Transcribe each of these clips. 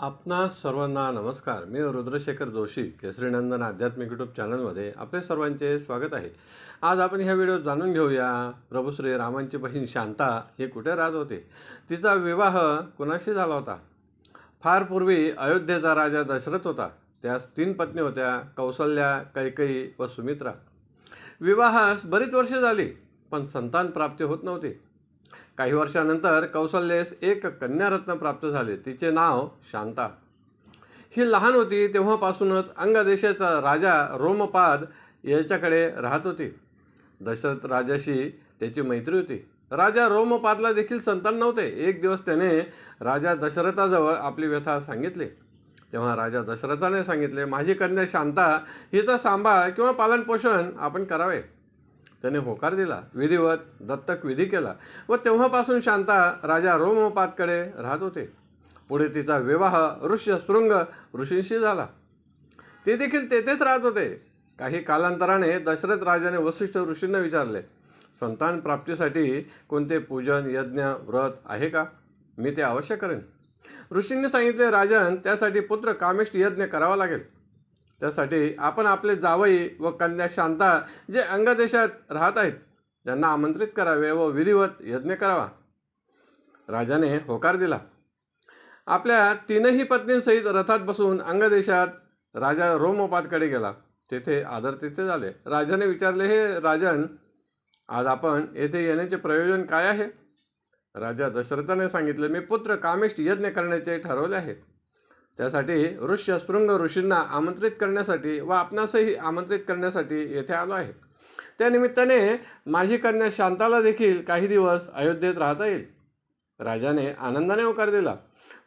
आपणा सर्वांना नमस्कार. मी रुद्रशेखर जोशी केसरीनंदन आध्यात्मिक यूट्यूब चॅनलमध्ये आपले सर्वांचे स्वागत आहे. आज आपण ह्या व्हिडिओत जाणून घेऊया प्रभू श्री रामांची बहीण शांता हे कुठे राहत होते? तिचा विवाह कुणाशी झाला होता? फार पूर्वी अयोध्येचा राजा दशरथ होता. त्यास तीन पत्नी होत्या कौसल्या कैकई व सुमित्रा. विवाहास बरीच वर्षे झाली पण संतान प्राप्ती होत नव्हती. काही वर्षानंतर कौशल्यस एक कन्यारत्न प्राप्त झाले. तिचे नाव शांता. ही लहान होती तेव्हापासूनच अंगदेशाचा राजा रोमपाद याच्याकडे राहत होती. दशरथ राजाशी त्याची मैत्री होती. राजा रोमपादला देखील संतान नव्हते. एक दिवस त्याने राजा दशरथाजवळ आपली व्यथा सांगितली. तेव्हा राजा दशरथाने सांगितले माझी कन्या शांता हिचा सांभाळ किंवा पालनपोषण आपण करावे. त्याने होकार दिला विधिवत दत्तक विधी केला व तेव्हापासून शांता राजा रोमपातकडे राहत होते. पुढे तिचा विवाह ऋष्य शृंग ऋषींशी झाला. ते देखील तेथेच राहत होते. काही कालांतराने दशरथ राजाने वसिष्ठ ऋषींना विचारले संतान प्राप्तीसाठी कोणते पूजन यज्ञ व्रत आहे का? मी ते अवश्य करेन. ऋषींनी सांगितले राजन त्यासाठी पुत्र कामिष्ट यज्ञ करावा लागेल. त्यासाठी आपण आपले जावई व कन्या शांता जे अंगदेशात राहत आहेत त्यांना आमंत्रित करावे व विधिवत यज्ञ करावा. राजाने होकार दिला. आपल्या तीनही पत्नींसहित रथात बसून अंगदेशात राजा रोमोपातकडे गेला. तेथे आदर तिथे झाले. राजाने विचारले हे राजन आज आपण येथे येण्याचे प्रयोजन काय आहे? राजा दशरथाने सांगितले मी पुत्र कामिष्ट यज्ञ करण्याचे ठरवले आहे. त्यासाठी ऋष्य शृंग ऋषींना आमंत्रित करण्यासाठी व आपणासही आमंत्रित करण्यासाठी येथे आलो आहे. त्यानिमित्ताने माझी कन्या शांताला देखील काही दिवस अयोध्येत राहता येईल. राजाने आनंदाने होकार दिला.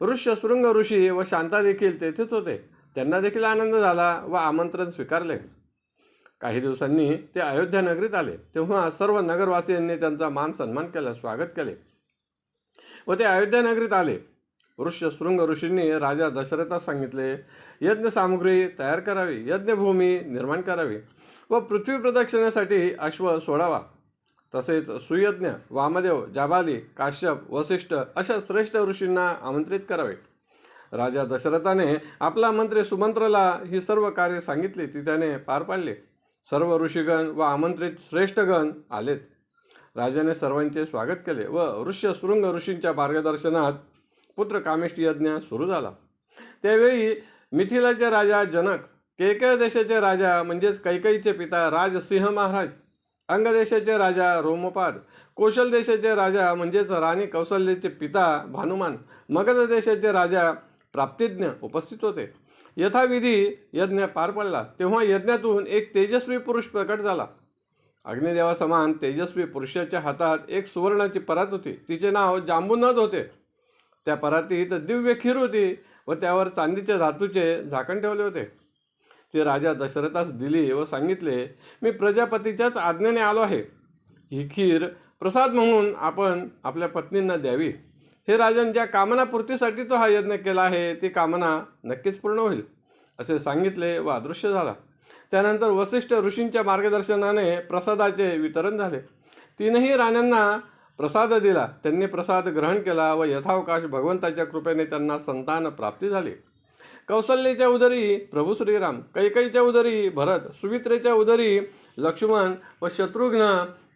ऋष्य शृंग ऋषी व शांता देखील तेथेच होते. त्यांना देखील आनंद झाला व आमंत्रण स्वीकारले. काही दिवसांनी ते अयोध्या नगरीत आले. तेव्हा सर्व नगरवासियांनी त्यांचा मान सन्मान केला स्वागत केले व ते अयोध्या नगरीत आले. ऋष्य शृंग ऋषींनी राजा दशरथास सांगितले यज्ञसामुग्री तयार करावी यज्ञभूमी निर्माण करावी व पृथ्वी प्रदक्षिणेसाठी अश्व सोडावा. तसेच सुयज्ञ वामदेव जाबाली काश्यप वसिष्ठ अशा श्रेष्ठ ऋषींना आमंत्रित करावे. राजा दशरथाने आपला मंत्री सुमंत्रला ही सर्व कार्य सांगितली ती त्याने पार पाडले. सर्व ऋषीगण व आमंत्रित श्रेष्ठगण आलेत. राजाने सर्वांचे स्वागत केले व ऋष्य शृंग ऋषींच्या मार्गदर्शनात पुत्र कामेष्ट यज्ञ सुरू झाला. त्यावेळी मिथिलाचे राजा जनक केकय देशाचे राजा म्हणजेच कैकईचे पिता राजसिंह महाराज अंगदेशाचे राजा रोमपाद कौशल देशाचे राजा म्हणजेच राणी कौशल्याचे पिता भानुमान मगध देशाचे राजा प्राप्तिज्ञ उपस्थित होते. यथाविधी यज्ञ पार पडला. तेव्हा यज्ञातून एक तेजस्वी पुरुष प्रकट झाला. अग्निदेवासमान तेजस्वी पुरुषाच्या हातात एक सुवर्णाची परात होती. तिचे नाव जांबुनाथ होते. त्या परातीत दिव्य खीर होती व त्यावर चांदीच्या धातूचे झाकण ठेवले होते. ती राजा दशरथास दिली व सांगितले मी प्रजापतीच्याच आज्ञेने आलो आहे. ही खीर प्रसाद म्हणून आपण आपल्या पत्नींना द्यावी. हे राजन ज्या कामनापूर्तीसाठी तो हा यज्ञ केला आहे ती कामना नक्कीच पूर्ण होईल. असे सांगितले व अदृश्य झाला. त्यानंतर वसिष्ठ ऋषींच्या मार्गदर्शनाने प्रसादाचे वितरण झाले. तीनही राण्यांना प्रसाद दिला. त्यांनी प्रसाद ग्रहण केला व यथावकाश भगवंताच्या कृपेने त्यांना संतान प्राप्ती झाली. कौसल्येच्या उदरी प्रभू श्रीराम कैकईच्या उदरी भरत सुमित्रेच्या उदरी लक्ष्मण व शत्रुघ्न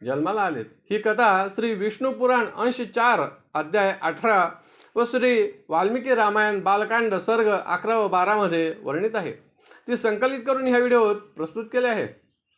जन्माला आलेत. ही कथा श्री विष्णुपुराण अंश चार अध्याय अठरा व श्री वाल्मिकी रामायण बालकांड सर्ग अकरा व बारामध्ये वर्णित आहे. ती संकलित करून ह्या व्हिडिओत प्रस्तुत केले आहे